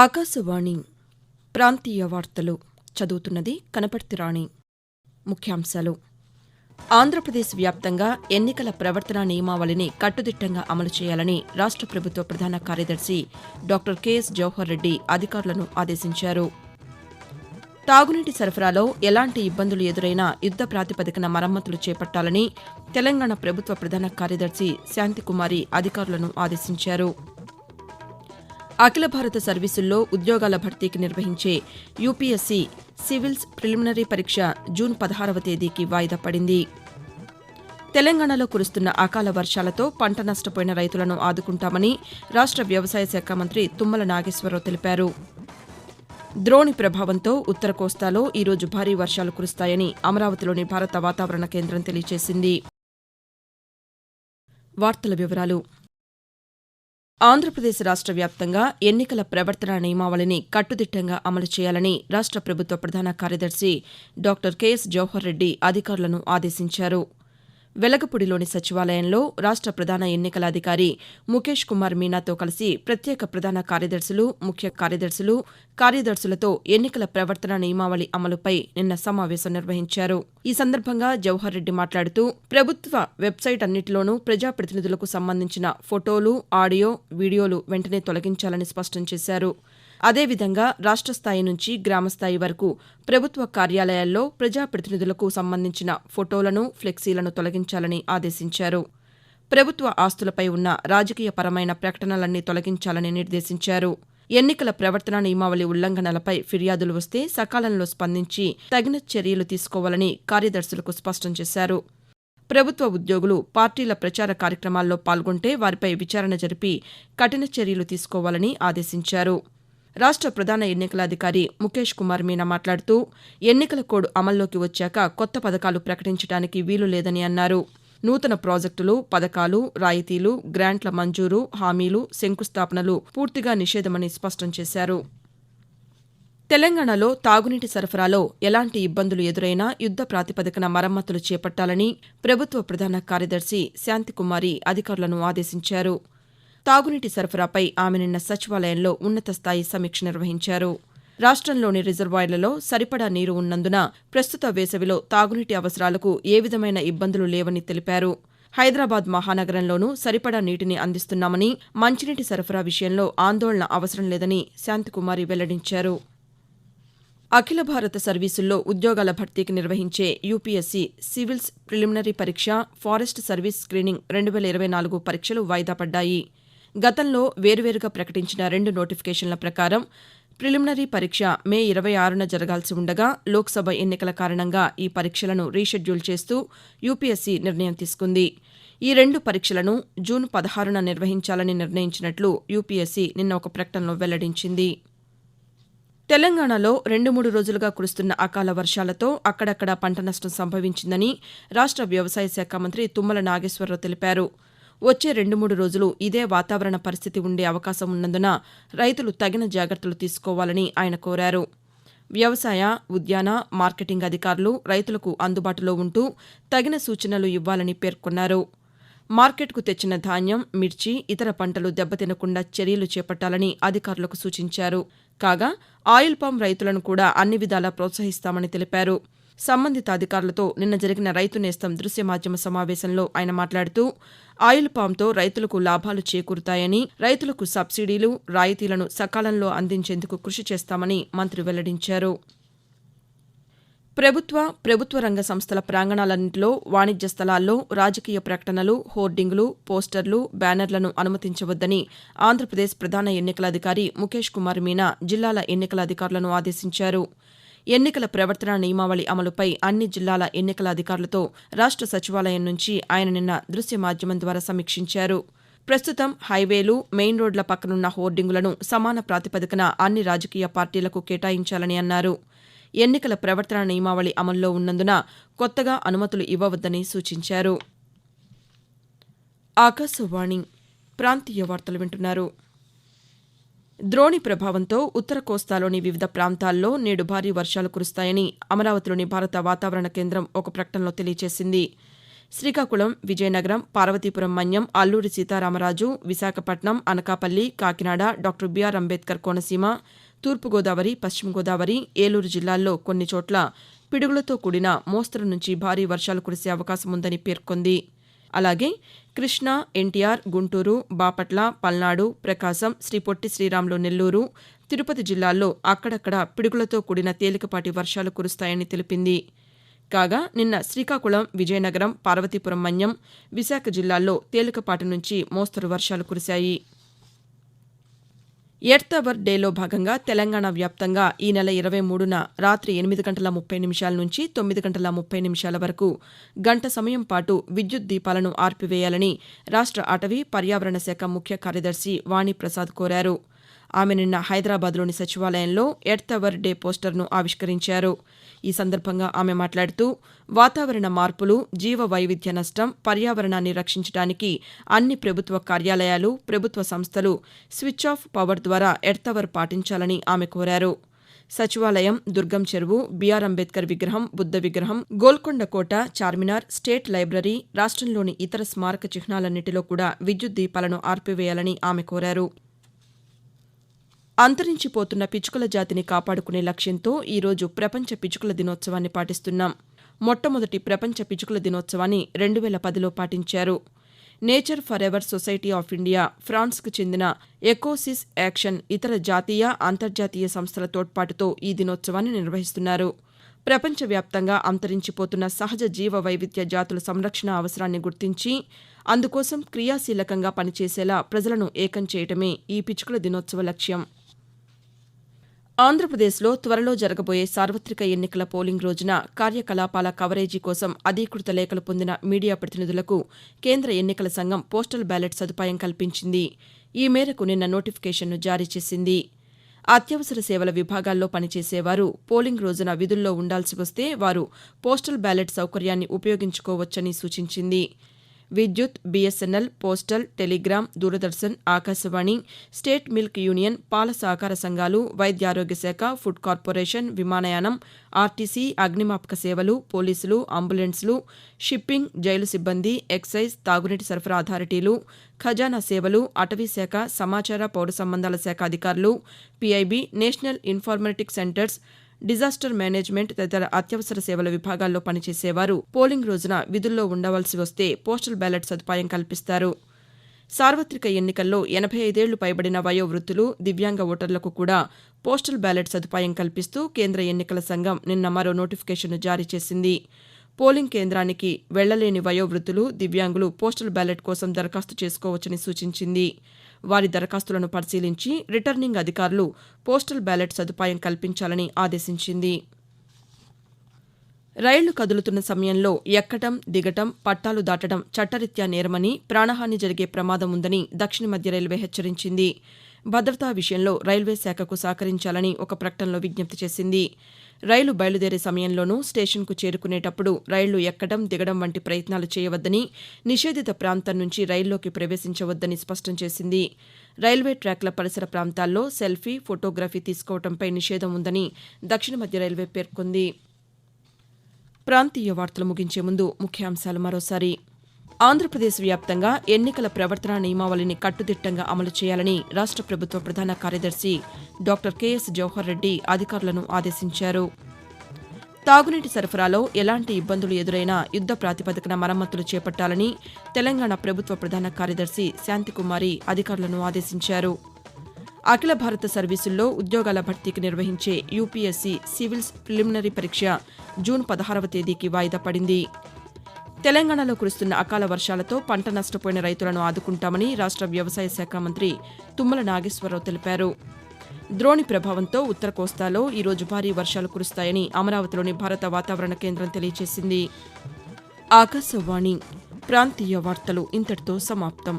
ఆకాశవాణి ప్రాంతీయ వార్తలు చదువుతున్నది కనపర్తి రాణి. ముఖ్యాంశాలు. ఆంధ్రప్రదేశ్ వ్యాప్తంగా ఎన్నికల ప్రవర్తనా నియమావళిని కట్టుదిట్టంగా అమలు చేయాలని రాష్ట ప్రభుత్వ ప్రధాన కార్యదర్శి డాక్టర్ కెఎస్ జవహర్ రెడ్డి అధికారులను ఆదేశించారు. తాగునీటి సరఫరాలో ఎలాంటి ఇబ్బందులు ఎదురైనా యుద్ద ప్రాతిపదికన మరమ్మతులు చేపట్టాలని తెలంగాణ ప్రభుత్వ ప్రధాన కార్యదర్శి శాంతికుమారి అధికారులను ఆదేశించారు. అఖిల భారత సర్వీసుల్లో ఉద్యోగాల భర్తీకి నిర్వహించే యూపీఎస్సీ సివిల్స్ ప్రిలిమినరీ పరీక్ష జూన్ పదహారవ తేదీకి వాయిదా పడింది. తెలంగాణలో కురుస్తున్న అకాల వర్షాలతో పంట నష్టపోయిన రైతులను ఆదుకుంటామని రాష్ట వ్యవసాయ శాఖ మంత్రి తుమ్మల నాగేశ్వరరావు తెలిపారు. ద్రోణి ప్రభావంతో ఉత్తర కోస్తాలో ఈరోజు భారీ వర్షాలు కురుస్తాయని అమరావతిలోని భారత వాతావరణ కేంద్రం తెలియజేసింది వార్తల వివరాలు ఆంధ్రప్రదేశ్ రాష్ట వ్యాప్తంగా ఎన్నికల ప్రవర్తనా నియమావళిని కట్టుదిట్టంగా అమలు చేయాలని రాష్ట ప్రభుత్వ ప్రధాన కార్యదర్శి డాక్టర్ కెఎస్ జవహర్ రెడ్డి అధికారులను ఆదేశించారు. వెలగపూడిలోని సచివాలయంలో రాష్ట ప్రధాన ఎన్నికల అధికారి ముఖేష్ కుమార్ మీనాతో కలిసి ప్రత్యేక ప్రధాన కార్యదర్శులు ముఖ్య కార్యదర్శులు కార్యదర్శులతో ఎన్నికల ప్రవర్తన నియమావళి అమలుపై నిన్న సమావేశం నిర్వహించారు. ఈ సందర్భంగా జవహర్ రెడ్డి మాట్లాడుతూ ప్రభుత్వ వెబ్సైట్ అన్నిటిలోనూ ప్రజాప్రతినిధులకు సంబంధించిన ఫోటోలు ఆడియో వీడియోలు వెంటనే తొలగించాలని స్పష్టం చేశారు. అదేవిధంగా రాష్ట స్థాయి నుంచి గ్రామస్థాయి వరకు ప్రభుత్వ కార్యాలయాల్లో ప్రజాప్రతినిధులకు సంబంధించిన ఫోటోలను ఫ్లెక్సీలను తొలగించాలని ఆదేశించారు. ప్రభుత్వ ఆస్తులపై ఉన్న రాజకీయపరమైన ప్రకటనలన్నీ తొలగించాలని నిర్దేశించారు. ఎన్నికల ప్రవర్తన నియమావళి ఉల్లంఘనలపై ఫిర్యాదులు వస్తే సకాలంలో స్పందించి తగిన చర్యలు తీసుకోవాలని కార్యదర్శులకు స్పష్టం చేశారు. ప్రభుత్వ ఉద్యోగులు పార్టీల ప్రచార కార్యక్రమాల్లో పాల్గొంటే వారిపై విచారణ జరిపి కఠిన చర్యలు తీసుకోవాలని ఆదేశించారు. రాష్ట ప్రధాన ఎన్నికల అధికారి ముఖేష్ కుమార్ మీనా మాట్లాడుతూ ఎన్నికల కోడ్ అమల్లోకి వచ్చాక కొత్త పథకాలు ప్రకటించడానికి వీలు లేదని అన్నారు. నూతన ప్రాజెక్టులు పథకాలు రాయితీలు గ్రాంట్ల మంజూరు హామీలు శంకుస్థాపనలు పూర్తిగా నిషేధమని స్పష్టం చేశారు. తెలంగాణలో తాగునీటి సరఫరాలో ఎలాంటి ఇబ్బందులు ఎదురైనా యుద్ద ప్రాతిపదికన మరమ్మతులు చేపట్టాలని ప్రభుత్వ ప్రధాన కార్యదర్శి శాంతికుమారి అధికారులను ఆదేశించారు. తాగునీటి సరఫరాపై ఆమె నిన్న సచివాలయంలో ఉన్నతస్థాయి సమీక్ష నిర్వహించారు. రాష్టంలోని రిజర్వాయర్లలో సరిపడా నీరు ఉన్నందున ప్రస్తుత వేసవిలో తాగునీటి అవసరాలకు ఏ విధమైన ఇబ్బందులు లేవని తెలిపారు. హైదరాబాద్ మహానగరంలోనూ సరిపడా నీటిని అందిస్తున్నామని మంచినీటి సరఫరా విషయంలో ఆందోళన అవసరం లేదని శాంతికుమారి వెల్లడించారు. అఖిల భారత సర్వీసుల్లో ఉద్యోగాల భర్తీకి నిర్వహించే యూపీఎస్సీ సివిల్స్ ప్రిలిమినరీ పరీక్ష ఫారెస్ట్ సర్వీస్ స్క్రీనింగ్ రెండు వేల ఇరవై నాలుగు పరీక్షలు వాయిదా పడ్డాయి. గతంలో వేర్వేరుగా ప్రకటించిన రెండు నోటిఫికేషన్ల ప్రకారం ప్రిలిమినరీ పరీక్ష మే ఇరవై ఆరున జరగాల్సి ఉండగా లోక్సభ ఎన్నికల కారణంగా ఈ పరీక్షలను రీషెడ్యూల్ చేస్తూ యూపీఎస్సీ నిర్ణయం తీసుకుంది. ఈ రెండు పరీక్షలను జూన్ పదహారున నిర్వహించాలని నిర్ణయించినట్లు యూపీఎస్సీ నిన్న ఒక ప్రకటనలో వెల్లడించింది. తెలంగాణలో రెండు మూడు రోజులుగా కురుస్తున్న అకాల వర్షాలతో అక్కడక్కడ పంట నష్టం సంభవించిందని రాష్ట వ్యవసాయ శాఖ మంత్రి తుమ్మల నాగేశ్వరరావు తెలిపారు. వచ్చే రెండు మూడు రోజులు ఇదే వాతావరణ పరిస్థితి ఉండే అవకాశం ఉన్నందున రైతులు తగిన జాగ్రత్తలు తీసుకోవాలని ఆయన కోరారు. వ్యవసాయ ఉద్యాన మార్కెటింగ్ అధికారులు రైతులకు అందుబాటులో ఉంటూ తగిన సూచనలు ఇవ్వాలని పేర్కొన్నారు. మార్కెట్కు తెచ్చిన ధాన్యం మిర్చి ఇతర పంటలు దెబ్బతినకుండా చర్యలు చేపట్టాలని అధికారులకు సూచించారు. కాగా ఆయిల్ పామ్ రైతులను కూడా అన్ని విధాలా ప్రోత్సహిస్తామని తెలిపారు. సంబంధిత అధికారులతో నిన్న జరిగిన రైతు నేస్తం దృశ్య మాధ్యమ సమావేశంలో ఆయన మాట్లాడుతూ ఆయిల్ పామ్తో రైతులకు లాభాలు చేకూరుతాయని రైతులకు సబ్సిడీలు రాయితీలను సకాలంలో అందించేందుకు కృషి చేస్తామని మంత్రి వెల్లడించారు. ప్రభుత్వ ప్రభుత్వ రంగ సంస్థల ప్రాంగణాలన్నింటిలో వాణిజ్య స్థలాల్లో రాజకీయ ప్రకటనలు హోర్డింగులు పోస్టర్లు బ్యానర్లను అనుమతించవద్దని ఆంధ్రప్రదేశ్ ప్రధాన ఎన్నికల అధికారి ముఖేష్ కుమార్ మీనా జిల్లాల ఎన్నికల అధికారులను ఆదేశించారు. ఎన్నికల ప్రవర్తన నియమావళి అమలుపై అన్ని జిల్లాల ఎన్నికల అధికారులతో రాష్ట సచివాలయం నుంచి ఆయన నిన్న దృశ్య మాధ్యమం ద్వారా సమీక్షించారు. ప్రస్తుతం హైవేలు మెయిన్ రోడ్ల పక్కనున్న హోర్డింగులను సమాన ప్రాతిపదికన అన్ని రాజకీయ పార్టీలకు కేటాయించాలని అన్నారు. ఎన్నికల ప్రవర్తన నియమావళి అమల్లో ఉన్నందున కొత్తగా అనుమతులు ఇవ్వవద్దని సూచించారు. ఆకాశవాణి ప్రాంతీయ వార్తలు వింటున్నారు. ద్రోణి ప్రభావంతో ఉత్తర కోస్తాలోని వివిధ ప్రాంతాల్లో నేడు భారీ వర్షాలు కురుస్తాయని అమరావతిలోని భారత వాతావరణ కేంద్రం ఒక ప్రకటనలో తెలియజేసింది. Srikakulam Vizianagaram Parvathipuram Manyam Alluri Sitarama Raju Visakhapatnam Anakapalli Kakinada doctor B R Ambedkar Konaseema తూర్పుగోదావరి పశ్చిమ గోదావరి ఏలూరు జిల్లాల్లో కొన్ని చోట్ల పిడుగులతో కూడిన మోస్తరు నుంచి భారీ వర్షాలు కురిసే అవకాశం ఉందని పేర్కొంది. అలాగే కృష్ణా ఎన్టీఆర్ గుంటూరు బాపట్ల పల్నాడు ప్రకాశం శ్రీ పొట్టి శ్రీరాములు నెల్లూరు తిరుపతి జిల్లాల్లో అక్కడక్కడ పిడుగులతో కూడిన తేలికపాటి వర్షాలు కురుస్తాయని తెలిపింది. కాగా నిన్న శ్రీకాకుళం విజయనగరం పార్వతీపురం మన్యం విశాఖ జిల్లాల్లో తేలికపాటి నుంచి మోస్తరు వర్షాలు కురిశాయి. ఎర్త్ అవర్ డేలో భాగంగా తెలంగాణ వ్యాప్తంగా ఈ నెల ఇరవై మూడున రాత్రి ఎనిమిది గంటల ముప్పై నిమిషాల నుంచి తొమ్మిది గంటల ముప్పై నిమిషాల వరకు గంట సమయం పాటు విద్యుత్ దీపాలను ఆర్పివేయాలని రాష్ట్ర అటవీ పర్యావరణ శాఖ ముఖ్య కార్యదర్శి వాణిప్రసాద్ కోరారు. ఆమె నిన్న హైదరాబాద్లోని సచివాలయంలో ఎర్త్ అవర్ డే పోస్టర్ను ఆవిష్కరించారు. ఈ సందర్భంగా ఆమె మాట్లాడుతూ వాతావరణ మార్పులు జీవ వైవిధ్య నష్టం పర్యావరణాన్ని రక్షించడానికి అన్ని ప్రభుత్వ కార్యాలయాలు ప్రభుత్వ సంస్థలు స్విచ్ ఆఫ్ పవర్ ద్వారా ఎర్త్ అవర్ పాటించాలని ఆమె కోరారు. సచివాలయం దుర్గం చెరువు బీఆర్ అంబేద్కర్ విగ్రహం బుద్ధ విగ్రహం గోల్కొండ కోట చార్మినార్ స్టేట్ లైబ్రరీ రాష్ట్రంలోని ఇతర స్మారక చిహ్నాలన్నింటిలో కూడా విద్యుత్ దీపాలను ఆర్పివేయాలని ఆమె కోరారు. అంతరించిపోతున్న పిచ్చుకల జాతిని కాపాడుకునే లక్ష్యంతో ఈరోజు ప్రపంచ పిచ్చుకల దినోత్సవాన్ని పాటిస్తున్నాం. మొట్టమొదటి ప్రపంచ పిచ్చుకల దినోత్సవాన్ని రెండు వేల పదిలో పాటించారు. Nature forever society of India ఫ్రాన్స్కు చెందిన ఎకోసిస్ యాక్షన్ ఇతర జాతీయ అంతర్జాతీయ సంస్థల తోడ్పాటుతో ఈ దినోత్సవాన్ని నిర్వహిస్తున్నారు. ప్రపంచవ్యాప్తంగా అంతరించిపోతున్న సహజ జీవ వైవిధ్య జాతుల సంరక్షణ అవసరాన్ని గుర్తించి అందుకోసం క్రియాశీలకంగా పనిచేసేలా ప్రజలను ఏకం చేయటమే ఈ పిచ్చుకల దినోత్సవ లక్ష్యం. ఆంధ్రప్రదేశ్లో త్వరలో జరగబోయే సార్వత్రిక ఎన్నికల పోలింగ్ రోజున కార్యకలాపాల కవరేజీ కోసం అధీకృత లేఖలు పొందిన మీడియా ప్రతినిధులకు కేంద్ర ఎన్నికల సంఘం పోస్టల్ బ్యాలెట్ సదుపాయం కల్పించింది. ఈ మేరకు నిన్న నోటిఫికేషన్ను జారీ చేసింది. అత్యవసర సేవల విభాగాల్లో పనిచేసేవారు పోలింగ్ రోజున విధుల్లో ఉండాల్సి వస్తే వారు పోస్టల్ బ్యాలెట్ సౌకర్యాన్ని ఉపయోగించుకోవచ్చని సూచించింది. విద్యుత్ BSNL postal telegram Doordarshan Akashvani state milk union పాల సహకార సంఘాలు వైద్యారోగ్య శాఖ ఫుడ్ కార్పొరేషన్ విమానయానం ఆర్టీసీ అగ్నిమాపక సేవలు పోలీసులు అంబులెన్స్లు షిప్పింగ్ జైలు సిబ్బంది ఎక్సైజ్ తాగునీటి సరఫరా అథారిటీలు ఖజానా సేవలు అటవీ శాఖ సమాచార పౌర సంబంధాల శాఖ అధికారులు PIB national informatic centres disaster management తదితర అత్యవసర సేవల విభాగాల్లో పనిచేసేవారు. పోలింగ్ రోజున విధుల్లో ఉండవలసి వస్తే పోస్టల్ బ్యాలెట్ సదుపాయం కల్పిస్తారు. సార్వత్రిక ఎన్నికల్లో ఎనభై ఐదేళ్ళు పైబడిన వయోవృత్తులు దివ్యాంగ ఓటర్లకు కూడా పోస్టల్ బ్యాలెట్ సదుపాయం కల్పిస్తూ కేంద్ర ఎన్నికల సంఘం నిన్న మరో నోటిఫికేషన్ను జారీ చేసింది. పోలింగ్ కేంద్రానికి వెళ్ళలేని వయోవృత్తులు దివ్యాంగులు పోస్టల్ బ్యాలెట్ కోసం దరఖాస్తు చేసుకోవచ్చని సూచించింది. వారి దరఖాస్తులను పరిశీలించి రిటర్నింగ్ అధికారులు పోస్టల్ బ్యాలెట్ సదుపాయం కల్పించాలని ఆదేశించింది. రైళ్ళు కదులుతున్న సమయంలో ఎక్కటం దిగటం పట్టాలు దాటడం చట్టరీత్యా నేరమని ప్రాణహాని జరిగే ప్రమాదం ఉందని దక్షిణ మధ్య రైల్వే హెచ్చరించింది. భద్రతా విషయంలో రైల్వే శాఖకు సహకరించాలని ఒక ప్రకటనలో విజ్ఞప్తి చేసింది. రైలు బయలుదేరే సమయంలోనూ స్టేషన్కు చేరుకునేటప్పుడు రైళ్ళు ఎక్కడం దిగడం వంటి ప్రయత్నాలు చేయవద్దని నిషేధిత ప్రాంతం నుంచి రైల్లోకి ప్రవేశించవద్దని స్పష్టం చేసింది. రైల్వే ట్రాక్ల పరిసర ప్రాంతాల్లో సెల్ఫీ ఫోటోగ్రఫీ తీసుకోవడంపై నిషేధం ఉందని దక్షిణ మధ్య రైల్వే పేర్కొంది. ప్రాంతీయ వార్తలు ముగించే ముందు ముఖ్యాంశాలు మరోసారి. ఆంధ్రప్రదేశ్ వ్యాప్తంగా ఎన్నికల ప్రవర్తనా నియమావళిని కట్టుదిట్టంగా అమలు చేయాలని రాష్ట్ర ప్రభుత్వ ప్రధాన కార్యదర్శి డాక్టర్ కెఎస్ జవహర్ రెడ్డి అధికారులను ఆదేశించారు. తాగునీటి సరఫరాలో ఎలాంటి ఇబ్బందులు ఎదురైనా యుద్ద ప్రాతిపదికన మరమ్మతులు చేపట్టాలని తెలంగాణ ప్రభుత్వ ప్రధాన కార్యదర్శి శాంతికుమారి అధికారులను ఆదేశించారు. అఖిల భారత సర్వీసుల్లో ఉద్యోగాల భర్తీకి నిర్వహించే యూపీఎస్సీ సివిల్స్ ప్రిలిమినరీ పరీక్ష జూన్ పదహారవ తేదీకి వాయిదా పడింది. తెలంగాణలో కురుస్తున్న అకాల వర్షాలతో పంట నష్టపోయిన రైతులను ఆదుకుంటామని రాష్ట్ర వ్యవసాయ శాఖ మంత్రి తుమ్మల నాగేశ్వరరావు తెలిపారు. ద్రోణి ప్రభావంతో ఉత్తర కోస్తాలో ఈరోజు భారీ వర్షాలు కురుస్తాయని అమరావతిలోని భారత వాతావరణ కేంద్రం తెలియజేసింది ఆకాశవాణి ప్రాంతీయ వార్తలు ఇంతటితో సమాప్తం.